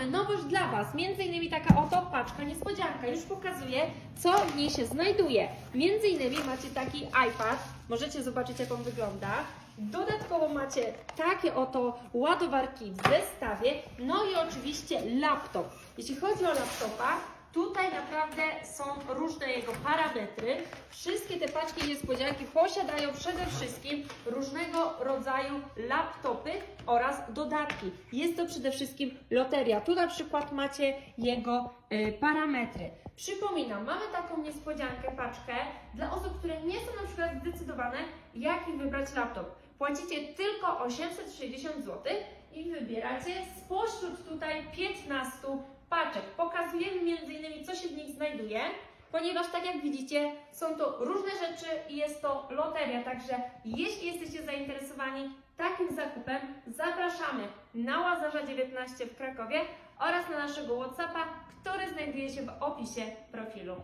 mamy nowość dla Was. Między innymi taka oto paczka niespodzianka. Już pokazuję, co w niej się znajduje. Między innymi macie taki iPad. Możecie zobaczyć, jak on wygląda. Dodatkowo macie takie oto ładowarki w zestawie. No i oczywiście laptop. Jeśli chodzi o laptopa, Tutaj naprawdę są różne jego parametry. Wszystkie te paczki niespodzianki posiadają przede wszystkim różnego rodzaju laptopy oraz dodatki. Jest to przede wszystkim loteria. Tu na przykład macie jego y, parametry. Przypominam, mamy taką niespodziankę, paczkę dla osób, które nie są na przykład zdecydowane, jaki wybrać laptop. Płacicie tylko 860 zł i wybieracie spośród tutaj 15 paczek. Pokazujemy między innymi, co się w nich znajduje, ponieważ tak jak widzicie, są to różne rzeczy i jest to loteria. Także jeśli jesteście zainteresowani takim zakupem, zapraszamy na Łazarza 19 w Krakowie oraz na naszego WhatsAppa, który znajduje się w opisie profilu.